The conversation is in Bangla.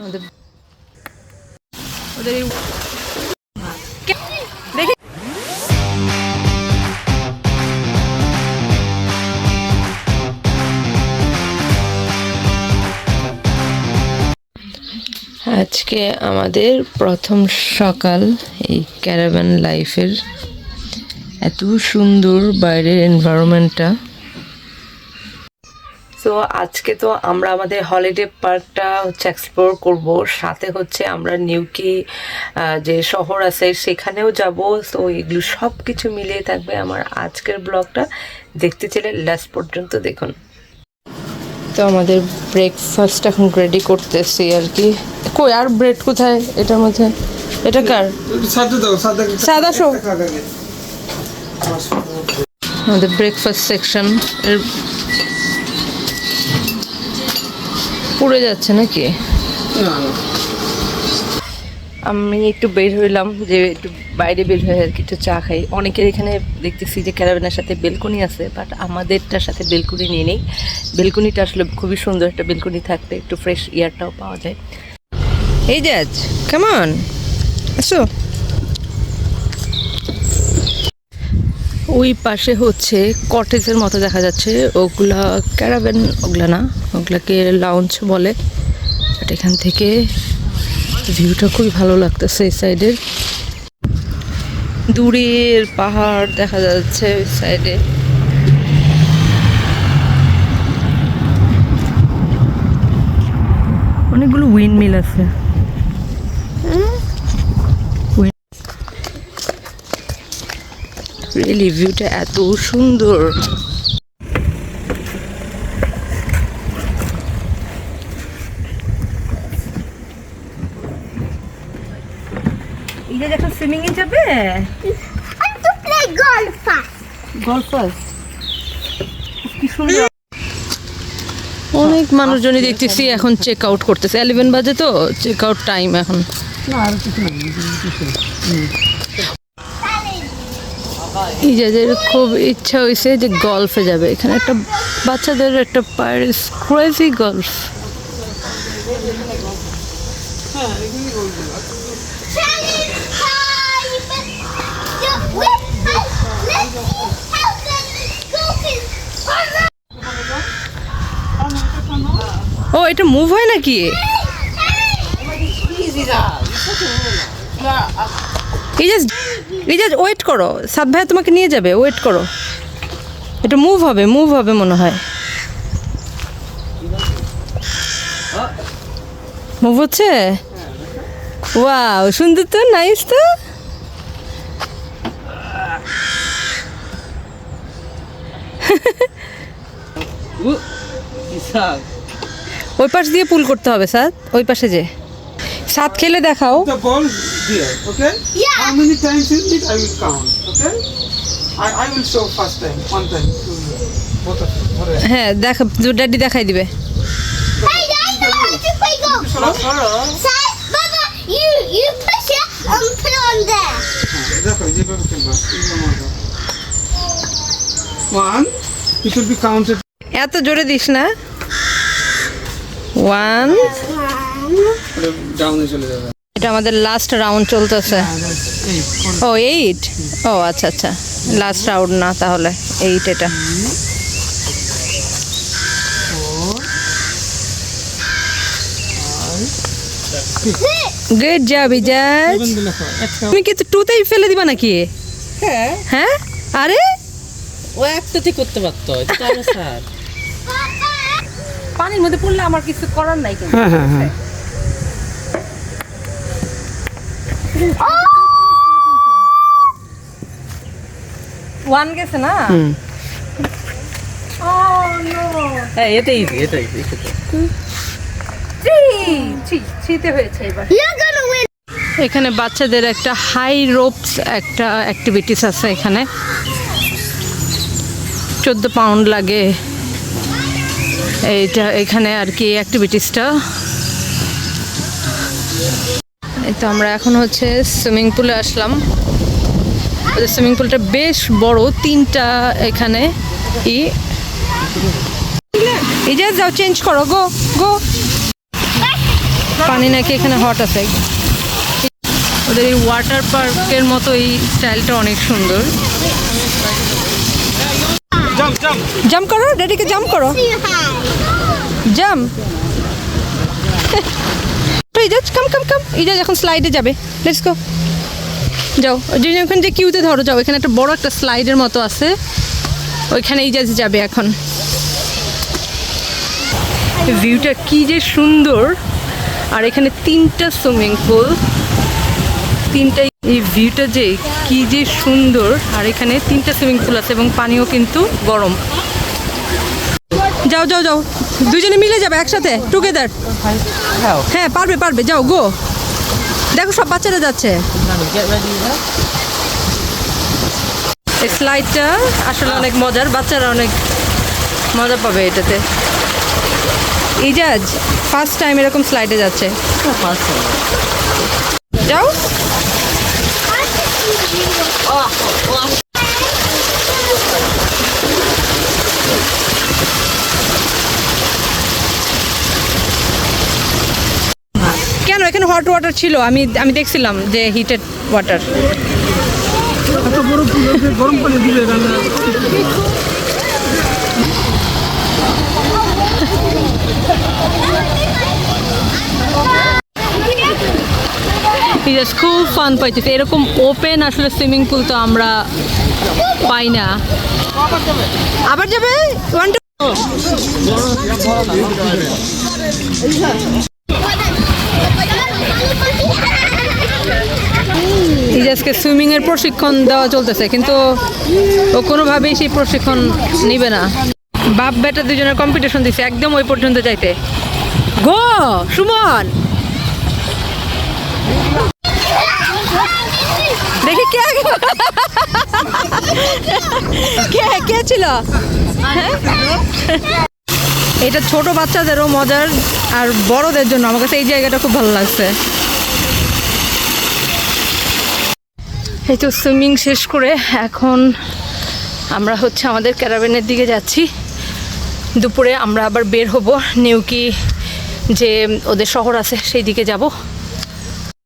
ওদের আজকে আমাদের প্রথম সকাল এই ক্যারাভান লাইফের এত সুন্দর বাইরের এনভায়রনমেন্টটা তো আজকে তো আমরা আমাদের হলিডে পার্কটা হচ্ছে এক্সপ্লোর করব। সাথে হচ্ছে আমরা নিউকি যে শহর আছে সেখানেও যাব। তো এগুলো সব কিছু মিলিয়ে থাকবে আমার আজকের ব্লগটা। দেখতে চাইলে লাস্ট পর্যন্ত দেখুন। তো আমাদের ব্রেকফাস্ট এখন রেডি করতেছি আর কি। কই, আর ব্রেড কোথায় এটার মধ্যে? এটা কার? সাদা সব আমাদের ব্রেকফাস্ট সেকশন এর পুড়ে যাচ্ছে নাকি? না না। আমি একটু বের হইলাম যে একটু বাইরে বের হয়ে আর কি একটু চা খাই। অনেকের এখানে দেখতেছি যে ক্যারাবেনের সাথে বেলকনি আছে বাট আমাদেরটার সাথে বেলকনি নিয়ে নেই। বেলকনিটা আসলে খুবই সুন্দর একটা বেলকনি থাকতে একটু ফ্রেশ এয়ারটাও পাওয়া যায়। এই যে আজ কেমন? আসো ওই পাশে হচ্ছে কটেজের মতো দেখা যাচ্ছে। ওগুলা ক্যারাবেন ওগুলা না, ওগুলাকে লাউঞ্জ বলে। বাট এখান থেকে ভিউটা খুবই ভালো লাগতেছে এই সাইডের দূরের পাহাড় দেখা যাচ্ছে ওই সাইডে অনেকগুলো উইন্ড মিল আছে। রিয়েলি ভিউটা এত সুন্দর। এখন সুইমিং এ যাবে. কি অনেক মানুষজনই দেখতেছি এখন চেক আউট করতেছে। এলেভেন বাজে তো চেক আউট টাইম এখন। না আর কিছু না। কিছু ইজাদের খুব ইচ্ছা হয়েছে যে গল্ফে যাবে এখানে একটা বাচ্চাদের একটা পাইরেস ক্রেজি গল্ফ ও এটা মুভ হয় নাকি ইজাজ ইজাজ ওয়েট করো সাদ ভাই তোমাকে নিয়ে যাবে ওয়েট করো। এটা মুভ হবে মুভ হবে মনে হয়। মুভ হচ্ছে? ওয়াও সুন্দর তো নাইস তো। ওই পাশ দিয়ে পুল করতে হবে সাদ ওই পাশে যে। সাত খেলে দেখাও The ball here, okay? Yeah. How many times you need, I will count, okay? I, I will show first time, one time, two, both of you. Alright. হ্যাঁ দেখা ড্যাডি দেখাই দিবে Hey, I know how to play golf. Say, Baba, you you push it and put it on there. হ্যাঁ, দেখো যেভাবে খেলবা এইভাবে মারবা। One, it should be counted. এত জোরে দিস না ওয়ান ডাউনে চলে যাবে এটা আমাদের লাস্ট রাউন্ড চলতেছে। ও এইট ও আচ্ছা আচ্ছা। লাস্ট রাউন্ড না তাহলে এইট এটা। গুড জব ইজাজ তুমি কি টুতেই ফেলে দিবা নাকি? হ্যাঁ। হ্যাঁ? আরে? ও একটাতে করতে পারতো স্যার। পানির মধ্যে পড়লে আমার কিছু করার নাই কিন্তু। হ্যাঁ হ্যাঁ হ্যাঁ ওয়ান গেছে না? হ্যাঁ হয়েছে এবার. এখানে বাচ্চাদের একটা হাই রোপস একটা অ্যাক্টিভিটিস আছে এখানে। চোদ্দ পাউন্ড লাগে। এইটা এখানে আর কি অ্যাক্টিভিটিসটা এই তো আমরা এখন হচ্ছে সুইমিং পুলে আসলাম। সুইমিং পুলটা বেশ বড় তিনটা এখানে ই। এই যে যাও চেঞ্জ করো গো গো পানি নাকি এখানে হট আছে। ওদের এই ওয়াটার পার্কের মতো এই স্টাইলটা অনেক সুন্দর। জাম্প করো ড্যাডিকে জাম্প করো। Too jump Ijaz come come come Ijaz এখন স্লাইডে যাবে। লেটস গো যাও। যে ওখানে যে কিউতে ধরো, যাও। এখানে একটা বড় একটা স্লাইডের মতো আছে। ওইখানে ইজাজ যাবে এখন। ভিউটা কি যে সুন্দর। আর এখানে তিনটা সুইমিং পুল তিনটা এই ভিউটা যে কি যে সুন্দর। আর এখানে তিনটা সুইমিং পুল আছে এবং পানিও কিন্তু গরম। যাও যাও যাও। দুজনে মিলে যাবে একসাথে টুগেদার হ্যাঁ পারবে পারবে, যাও গো দেখো সব বাচ্চারা যাচ্ছে। এই স্লাইডটা আসলে অনেক মজার, বাচ্চারা অনেক মজা পাবে এটাতে। ইজাজ ফার্স্ট টাইম এরকম স্লাইডে যাচ্ছে। যাও কেন এখানে হট ওয়াটার ছিল আমি আমি দেখছিলাম যে হিটেড ওয়াটার এত বড় পুকুরে গরম পানি দিলে জাস্ট খুব ফান পাইতেছে। এরকম ওপেন আসলে সুইমিং পুল তো আমরা পাই না। আবার যাবে? ওয়ান টু সুইমিং এর প্রশিক্ষণ দেওয়া চলতেছে, কিন্তু ও কোনোভাবেই সেই প্রশিক্ষণ নিবে না। বাপ বেটা দুজনের কম্পিটিশন দিছে, একদম ওই পর্যন্ত যাইতে। গো, সুমন! দেখি কে কে কে ছিল? হ্যাঁ? এটা ছোট বাচ্চাদেরও মজার আর বড়দের জন্য। আমার কাছে এই জায়গাটা খুব ভালো লাগছে। এই তো সুইমিং শেষ করে এখন আমরা হচ্ছে আমাদের ক্যারাবেনের দিকে যাচ্ছি। দুপুরে আমরা আবার বের হব। নিউকি যে ওদের শহর আছে, সেই দিকে যাব।